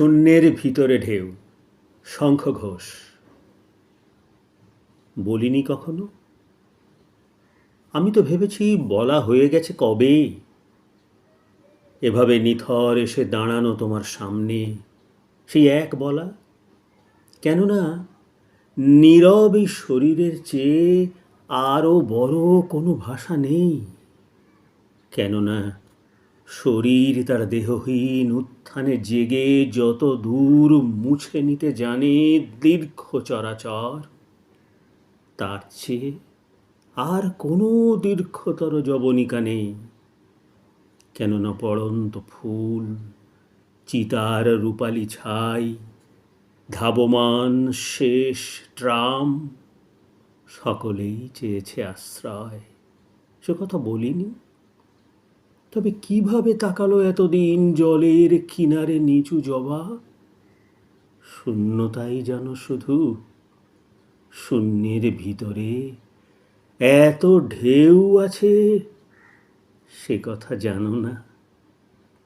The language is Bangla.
শূন্যের ভিতরে ঢেউ শঙ্খ ঘোষ বলিনি কখনো? আমি তো ভেবেছি বলা হয়ে গেছে কবে এভাবে নিথর এসে দাঁড়ানো তোমার সামনে, সেই এক বলা। কেননা নীরব শরীরের চেয়ে আরও বড় কোনো ভাষা নেই। কেননা শরীর তার দেহহীন উত্থানে জেগে যত দূর মুছে নিতে জানে দীর্ঘ চরাচর। তার চেয়ে আর কোনো দীর্ঘতর জবনিকা নেই। কেননা পড়ন্ত ফুল, চিতার রূপালি ছাই, ধাবমান শেষ ট্রাম, সকলেই চেয়েছে আশ্রয়। সে কথা বলিনি। তবে কীভাবে তাকালো এতদিন জলের কিনারে নিচু জবা? শূন্যতাই যেন শুধু শূন্যের ভিতরে। এত ঢেউ আছে, সে কথা জানো না।